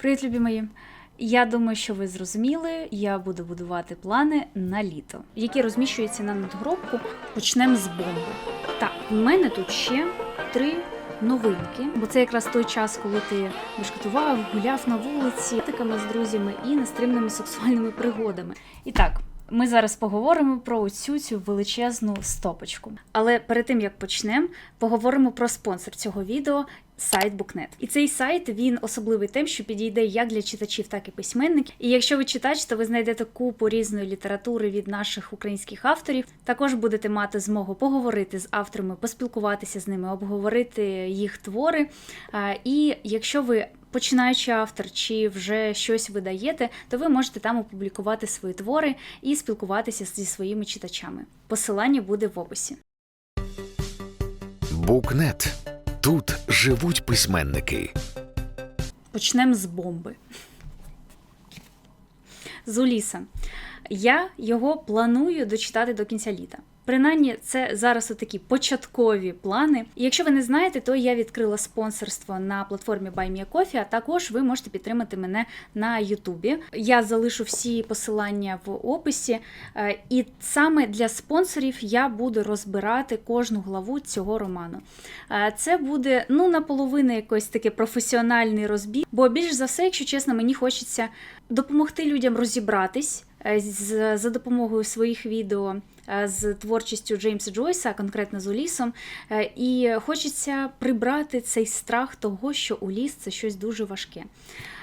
Привіт, любі мої! Я думаю, що ви зрозуміли, я буду будувати плани на літо, які розміщуються на надгробку. Почнемо з бомби. Так, в мене тут ще три новинки, бо це якраз той час, коли ти бешкетував, гуляв на вулиці, тиками з друзями і нестримними сексуальними пригодами. І так. Ми зараз поговоримо про оцю цю величезну стопочку. Але перед тим як почнемо, поговоримо про спонсор цього відео сайт Booknet. І цей сайт він особливий тим, що підійде як для читачів, так і письменників. І якщо ви читач, то ви знайдете купу різної літератури від наших українських авторів. Також будете мати змогу поговорити з авторами, поспілкуватися з ними, обговорити їх твори. І якщо ви починаючи автор чи вже щось видаєте, то ви можете там опублікувати свої твори і спілкуватися зі своїми читачами. Посилання буде в описі. Букнет. Тут живуть письменники. Почнемо з бомби. З Уліса. Я його планую дочитати до кінця літа. Принаймні, це зараз такі початкові плани. Якщо ви не знаєте, то я відкрила спонсорство на платформі BuyMeACoffee, а також ви можете підтримати мене на Ютубі. Я залишу всі посилання в описі. Е, І саме для спонсорів я буду розбирати кожну главу цього роману. Е, Це буде ну наполовину якийсь такий професіональний розбір, бо більш за все, якщо чесно, мені хочеться допомогти людям розібратись за допомогою своїх відео е, з творчістю Джеймса Джойса, конкретно з Улісом. Е, І хочеться прибрати цей страх того, що Уліс це щось дуже важке.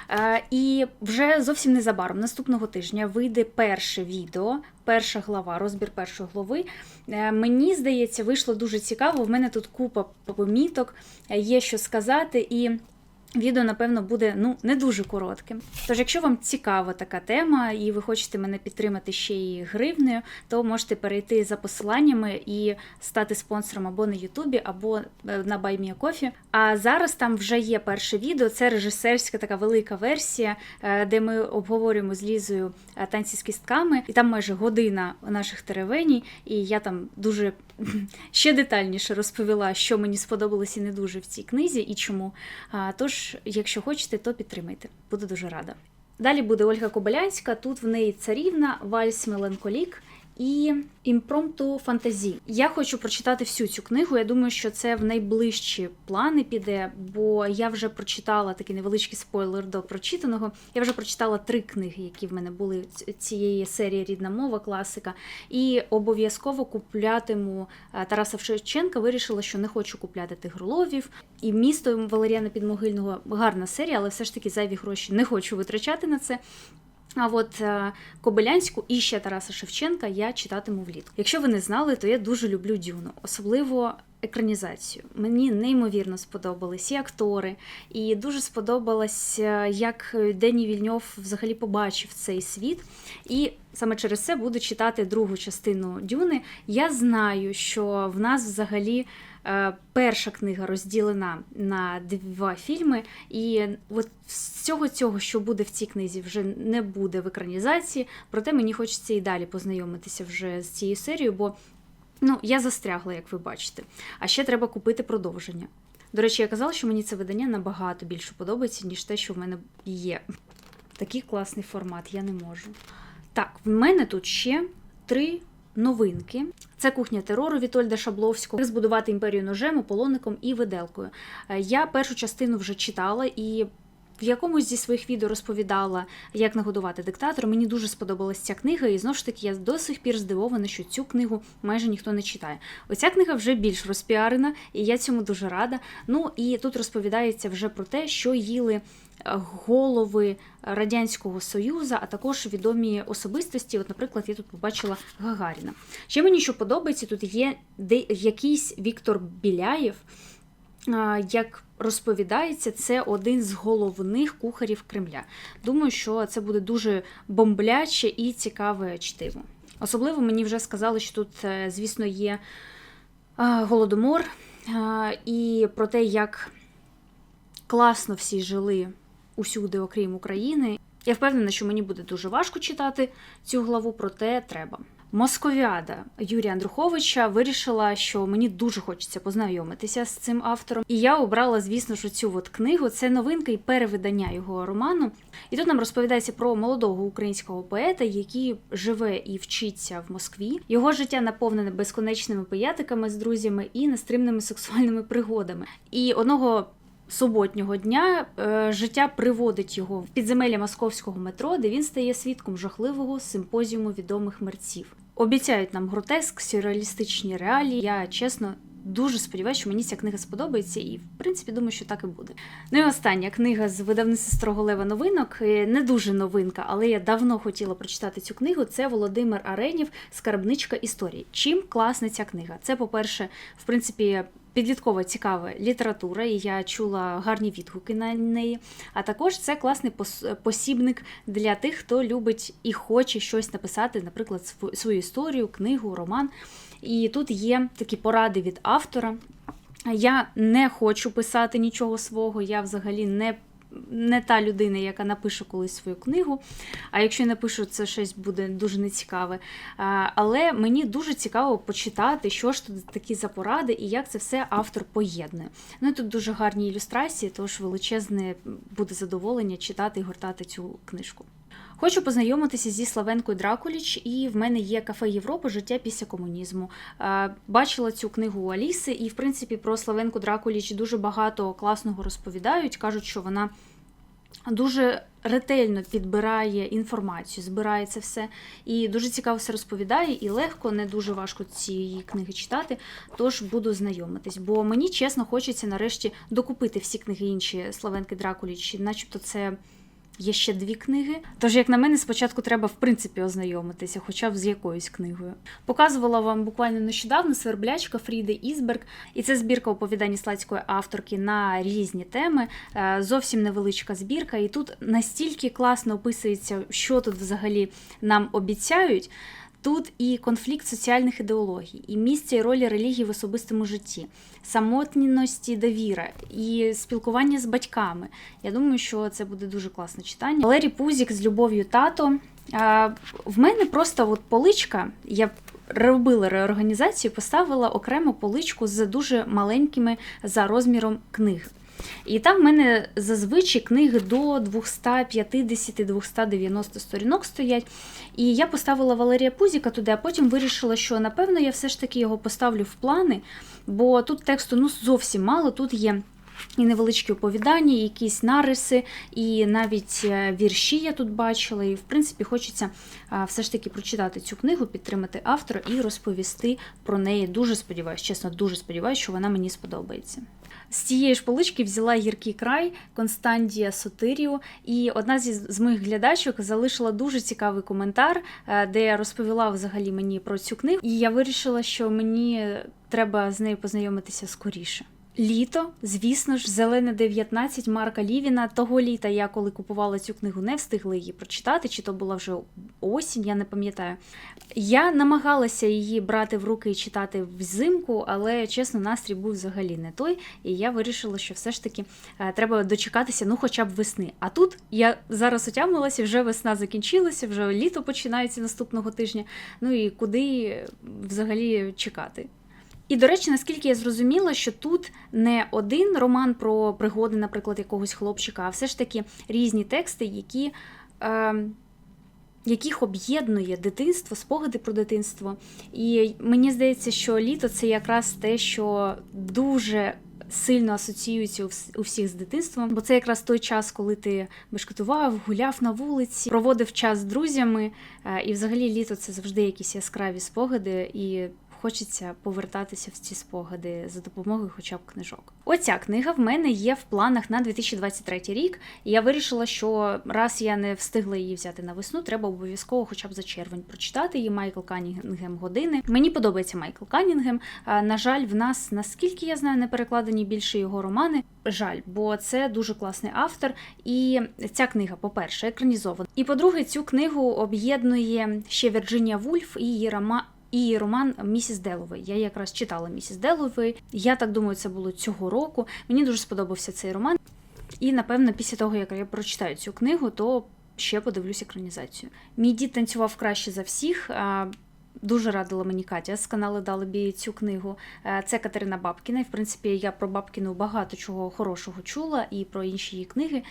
Е, І вже зовсім незабаром, наступного тижня, вийде перше відео, перша глава, розбір першої глави. Е, Мені здається, вийшло дуже цікаво. В мене тут купа поміток, е, є що сказати, і Відео, напевно, буде ну не дуже коротким. Тож, якщо вам цікава така тема і ви хочете мене підтримати ще й гривнею, то можете перейти за посиланнями і стати спонсором або на Ютубі, або е, на BuyMeACoffee. А зараз там вже є перше відео. Це режисерська така велика версія, е, де ми обговорюємо з Лізою е, танці з кістками, і там майже година наших теревеній, і я там дуже ще детальніше розповіла, що мені сподобалось і не дуже в цій книзі і чому. А, Тож, якщо хочете, то підтримайте. Буду дуже рада. Далі буде Ольга Кобилянська. Тут в неї царівна, вальс меланколік і імпромту фантазі. Я хочу прочитати всю цю книгу. Я думаю, що це в найближчі плани піде, бо я вже прочитала такий невеличкий спойлер до прочитаного. Я вже прочитала три книги, які в мене були цієї серії Рідна мова, класика. І обов'язково куплятиму е, Тараса Шевченка. Вирішила, що не хочу купляти тигроловів. І місто Валеріана Підмогильного гарна серія, але все ж таки зайві гроші не хочу витрачати на це. А от е, Кобилянську і ще Тараса Шевченка я читатиму влітку. Якщо ви не знали, то я дуже люблю Дюну, особливо екранізацію. Мені неймовірно сподобались і актори, і дуже сподобалось, е, як Дені Вільньов взагалі побачив цей світ. І саме через це буду читати другу частину Дюни. Я знаю, що в нас взагалі. Е, Перша книга розділена на два фільми, і от з цього цього, що буде в цій книзі, вже не буде в екранізації. Проте мені хочеться і далі познайомитися вже з цією серією, бо ну я застрягла, як ви бачите. А ще треба купити продовження. До речі, я казала, що мені це видання набагато більше подобається, ніж те, що в мене є. Такий класний формат, я не можу. Так, в мене тут ще три новинки. Це кухня терору Вітольда Шабловського. Як збудувати імперію ножем, ополонником і виделкою. Е, Я першу частину вже читала і. В якомусь зі своїх відео розповідала, як нагодувати диктатора. Мені дуже сподобалась ця книга, і знову ж таки я до сих пір здивована, що цю книгу майже ніхто не читає. Оця книга вже більш розпіарена, і я цьому дуже рада. Ну і тут розповідається вже про те, що їли е, голови Радянського Союзу, а також відомі особистості. От, наприклад, я тут побачила Гагаріна. Ще мені що подобається, тут є де якийсь Віктор Біляєв. Як розповідається, це один з головних кухарів Кремля. Думаю, що це буде дуже бомбляче і цікаве чтиво. Особливо мені вже сказали, що тут, е, звісно, є голодомор і про те, як класно всі жили усюди, окрім України. Я впевнена, що мені буде дуже важко читати цю главу, проте треба. Московіада Юрія Андруховича вирішила, що мені дуже хочеться познайомитися з цим автором. І я обрала, звісно ж, цю от книгу. Це новинка і перевидання його роману. І тут нам розповідається про молодого українського поета, який живе і вчиться в Москві. Його життя наповнене безконечними пиятиками з друзями і нестримними сексуальними пригодами. І одного суботнього дня е, життя приводить його в підземелля московського метро, де він стає свідком жахливого симпозіуму відомих мерців. Обіцяють нам гротеск, сюрреалістичні реалії. Я чесно. Дуже сподіваюся, що мені ця книга сподобається, і в принципі думаю, що так і буде. Ну і остання книга з видавництва Строго Лева новинок. Е, Не дуже новинка, але я давно хотіла прочитати цю книгу. Це Володимир Аренів Скарбничка історії. Чим класна ця книга? Це, по-перше, в принципі, підліткова цікава література, і я чула гарні відгуки на неї. А також це класний посібник для тих, хто любить і хоче щось написати, наприклад, свою історію, книгу, роман. І тут є такі поради від автора. Я не хочу писати нічого свого, я взагалі не. Не та людина, яка напише колись свою книгу. А якщо я напишу, це щось буде дуже нецікаве. Але мені дуже цікаво почитати, що ж тут такі за поради і як це все автор поєднує. Ну і тут дуже гарні ілюстрації, тож величезне буде задоволення читати і гортати цю книжку. Хочу познайомитися зі Славенкою Дракуліч, і в мене є кафе Європа Життя після комунізму. Е, Бачила цю книгу у Аліси, і в принципі про Славенку Дракуліч дуже багато класного розповідають. кажуть, що вона дуже ретельно підбирає інформацію, збирає це все і дуже цікаво все розповідає, і легко, не дуже важко ці книги читати. Тож буду знайомитись. Бо мені чесно хочеться нарешті докупити всі книги інші Славенки Дракуліч, начебто це. Є ще дві книги. Тож, як на мене, спочатку треба в принципі ознайомитися, хоча б з якоюсь книгою. Показувала вам буквально нещодавно сверблячка Фріди Ізберг, і це збірка оповідань ісландської авторки на різні теми. Е, Зовсім невеличка збірка, і тут настільки класно описується, що тут взагалі нам обіцяють. Тут і конфлікт соціальних ідеологій, і місце і ролі релігії в особистому житті, самотність і довіра, і спілкування з батьками. Я думаю, що це буде дуже класне читання. Валерій Пузік з любов'ю тато. В мене просто от поличка. Я робила реорганізацію, поставила окрему поличку з дуже маленькими за розміром книг. І там в мене зазвичай книги до 250-290 сторінок стоять. І я поставила Валерія Пузіка туди, а потім вирішила, що напевно я все ж таки його поставлю в плани, бо тут тексту ну зовсім мало. Тут є і невеличкі оповідання, і якісь нариси, і навіть е, вірші я тут бачила. І в принципі хочеться все ж таки прочитати цю книгу, підтримати автора і розповісти про неї. Дуже сподіваюся, чесно, дуже сподіваюся, що вона мені сподобається. З цієї ж полички взяла гіркий край Констандія Сотиріо, і одна зі з моїх глядачок залишила дуже цікавий коментар, е, де розповіла взагалі мені про цю книгу. І я вирішила, що мені треба з нею познайомитися скоріше. Літо, звісно ж, зелене 19 Марка Лівіна. Того літа я, коли купувала цю книгу, не встигла її прочитати, чи то була вже осінь, я не пам'ятаю. Я намагалася її брати в руки і читати взимку, але чесно, настрій був взагалі не той. І я вирішила, що все ж таки е, треба дочекатися, ну хоча б весни. А тут я зараз отямилася, вже весна закінчилася, вже літо починається наступного тижня. Ну і куди взагалі чекати? І, до речі, наскільки я зрозуміла, що тут не один роман про пригоди, наприклад, якогось хлопчика, а все ж таки різні тексти, які, е, яких об'єднує дитинство, спогади про дитинство. І мені здається, що літо це якраз те, що дуже. Сильно асоціюється у всіх з дитинством, бо це якраз той час, коли ти бешкетував, гуляв на вулиці, проводив час з друзями. е, І взагалі літо це завжди якісь яскраві спогади, і хочеться повертатися в ці спогади за допомогою хоча б книжок. Оця книга в мене є в планах на 2023 рік, і я вирішила, що раз я не встигла її взяти на весну, треба обов'язково хоча б за червень прочитати її Майкл Канінгем години. Мені подобається Майкл Канінгем. На жаль, в нас, наскільки я знаю, не перекладені більше його романи. Жаль, бо це дуже класний автор. І ця книга, по-перше, екранізована. І по-друге, цю книгу об'єднує ще Вірджинія Вульф і її рома- і роман Місіс Деловей. Я якраз читала Місіс Деловей. Я так думаю, це було цього року. Мені дуже сподобався цей роман. І напевно, після того, як я прочитаю цю книгу, то ще подивлюсь екранізацію. Мій дід танцював краще за всіх. дуже радила мені Катя з каналу Далебі цю книгу. Це Катерина Бабкіна. І, в принципі, я про Бабкіну багато чого хорошого чула і про інші її книги.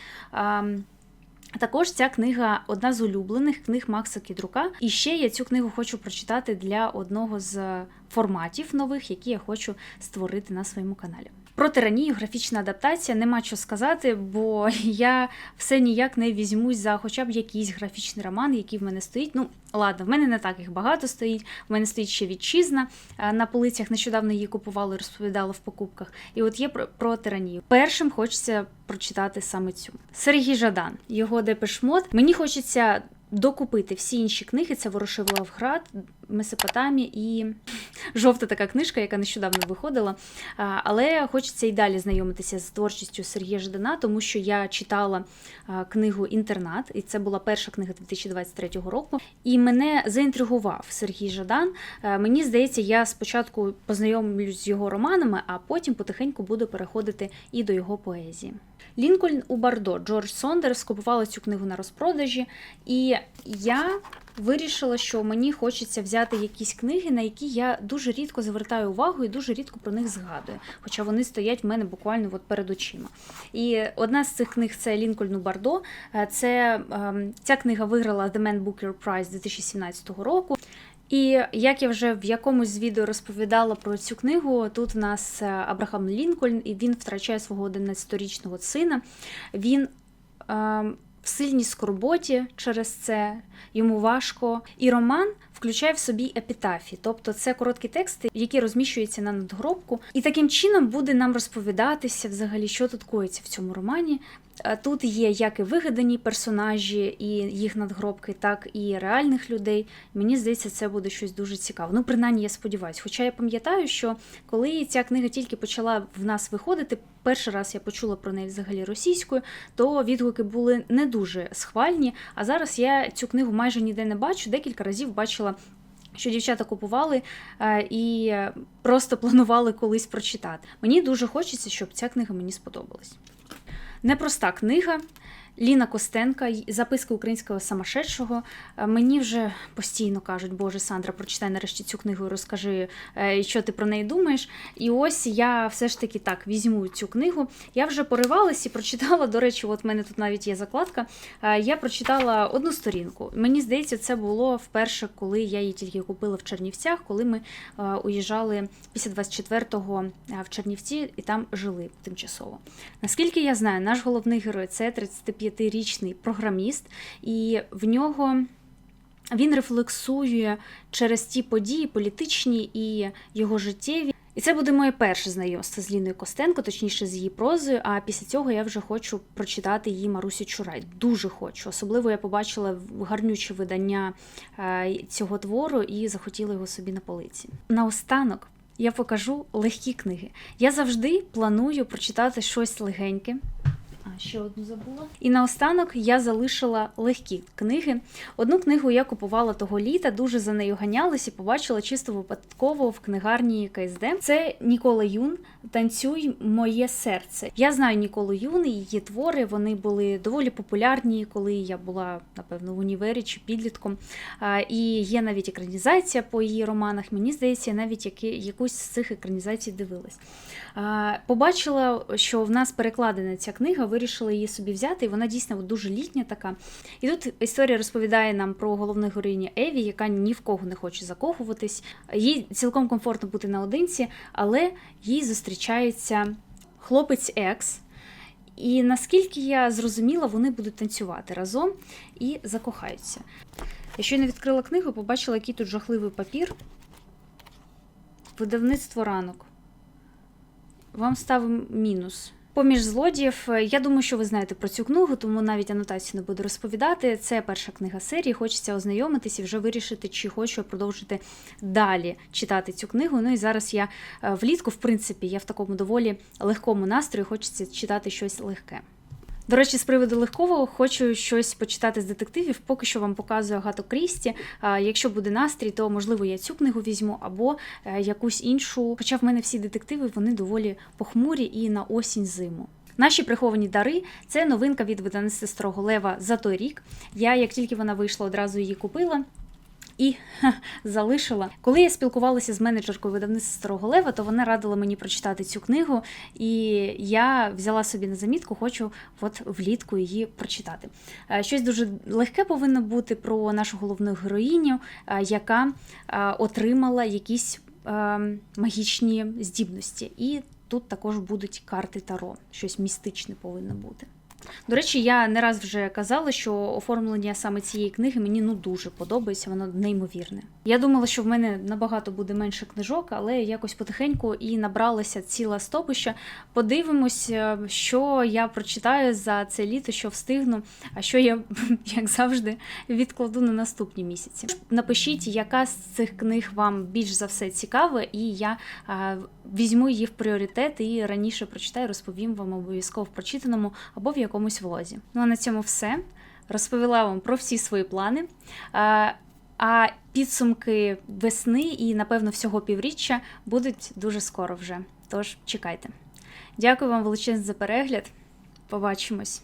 Також ця книга одна з улюблених книг Макса Кідрука. І ще я цю книгу хочу прочитати для одного з форматів нових, які я хочу створити на своєму каналі. Про тиранію, графічна адаптація, нема що сказати, бо я все ніяк не візьмусь за хоча б якийсь графічний роман, який в мене стоїть. Ну, ладно, в мене не так їх багато стоїть. В мене стоїть ще вітчизна е, на полицях. Нещодавно її купували, розповідала в покупках. І от є про, про тиранію. Першим хочеться прочитати саме цю. Сергій Жадан, його Депешмот. Мені хочеться докупити всі інші книги: це Ворошиловград, Месопотамі і жовта така книжка, яка нещодавно виходила. Але хочеться і далі знайомитися з творчістю Сергія Ждана, тому що я читала книгу Інтернат, і це була перша книга 2023 року. І мене заінтригував Сергій Жадан. Мені здається, я спочатку познайомлюсь з його романами, а потім потихеньку буду переходити і до його поезії. Лінкольн у Бардо Джордж Сондерс купувала цю книгу на розпродажі, і я вирішила, що мені хочеться взяти якісь книги, на які я дуже рідко звертаю увагу і дуже рідко про них згадую. Хоча вони стоять в мене буквально от перед очима. І одна з цих книг це Лінкольн у Бардо. Е, Це ем, ця книга виграла The Man Booker Prize 2017 року. І як я вже в якомусь з відео розповідала про цю книгу, тут в нас е, Абрахам Лінкольн, і він втрачає свого 11-річного сина. Він ем, в сильній скорботі через це, йому важко. І роман включає в собі епітафі, тобто це короткі тексти, які розміщуються на надгробку. І таким чином буде нам розповідатися взагалі, що тут коїться в цьому романі. Тут є як і вигадані персонажі, і їх надгробки, так і реальних людей. Мені здається, це буде щось дуже цікаве. Ну, принаймні, я сподіваюся. Хоча я пам'ятаю, що коли ця книга тільки почала в нас виходити, перший раз я почула про неї взагалі російською, то відгуки були не дуже схвальні. А зараз я цю книгу майже ніде не бачу. Декілька разів бачила. Що дівчата купували е, і просто планували колись прочитати. Мені дуже хочеться, щоб ця книга мені сподобалась. Непроста книга. Ліна Костенка, записки українського самошедшого. Е, Мені вже постійно кажуть, Боже, Сандра, прочитай нарешті цю книгу розкажи, е, що ти про неї думаєш. І ось я все ж таки так візьму цю книгу. Я вже поривалась і прочитала. До речі, от в мене тут навіть є закладка. Е, Я прочитала одну сторінку. Мені здається, це було вперше, коли я її тільки купила в Чернівцях, коли ми уїжджали після 24-го е, в Чернівці і там жили тимчасово. Наскільки я знаю, наш головний герой це 35-річний програміст, і в нього. Він рефлексує через ті події політичні і його життєві. І це буде моє перше знайомство з Ліною Костенко, точніше з її прозою. А після цього я вже хочу прочитати її Марусю Чурай. Дуже хочу. Особливо я побачила гарнюче видання е, цього твору і захотіла його собі на полиці. Наостанок я покажу легкі книги. Я завжди планую прочитати щось легеньке. А, ще одну забула. І наостанок я залишила легкі книги. Одну книгу я купувала того літа, дуже за нею ганялась і побачила чисто випадково в книгарні КСД. Це Нікола Юн Танцюй моє серце. Я знаю Ніколу Юн і її твори. Вони були доволі популярні, коли я була, напевно, в універі чи підлітком. І є навіть екранізація по її романах. Мені здається, навіть які, якусь з цих екранізацій дивилась. Побачила, що в нас перекладена ця книга, вирішила її собі взяти, і вона дійсно дуже літня така. І тут історія розповідає нам про головну героїню Еві, яка ні в кого не хоче закохуватись. Їй цілком комфортно бути наодинці, але їй зустрічається хлопець екс. І наскільки я зрозуміла, вони будуть танцювати разом і закохаються. Я щойно відкрила книгу, побачила, який тут жахливий папір. Видавництво ранок. Вам ставимо мінус. Поміж злодіїв, е, я думаю, що ви знаєте про цю книгу, тому навіть анотацію не буду розповідати. Це перша книга серії. Хочеться ознайомитись і вже вирішити, чи хочу продовжити далі читати цю книгу. Ну і зараз я е, влітку, в принципі, я в такому доволі легкому настрої, хочеться читати щось легке. До речі, з приводу легкого хочу щось почитати з детективів. Поки що вам показую Агату Крісті. Якщо буде настрій, то можливо я цю книгу візьму або е, якусь іншу. Хоча в мене всі детективи вони доволі похмурі і на осінь зиму. Наші приховані дари це новинка від видавництва Строго Лева за той рік. Я, як тільки вона вийшла, одразу її купила. І ха, залишила. Коли я спілкувалася з менеджеркою видавництва Старого Лева, то вона радила мені прочитати цю книгу, і я взяла собі на замітку, хочу от влітку її прочитати. Е, Щось дуже легке повинно бути про нашу головну героїню, е, яка е, отримала якісь магічні здібності. І тут також будуть карти Таро, щось містичне повинно бути. До речі, я не раз вже казала, що оформлення саме цієї книги мені ну дуже подобається, воно неймовірне. Я думала, що в мене набагато буде менше книжок, але якось потихеньку і набралася ціла стопища. Подивимось, е, що я прочитаю за це літо, що встигну, а що я, як завжди, відкладу на наступні місяці. Напишіть, яка з цих книг вам більш за все цікава, і я е, візьму її в пріоритет і раніше прочитаю, розповім вам обов'язково в прочитаному або в якомусь влозі. Ну а на цьому все. Розповіла вам про всі свої плани. А підсумки весни і, напевно, всього півріччя будуть дуже скоро вже. Тож чекайте. Дякую вам величезно за перегляд. Побачимось.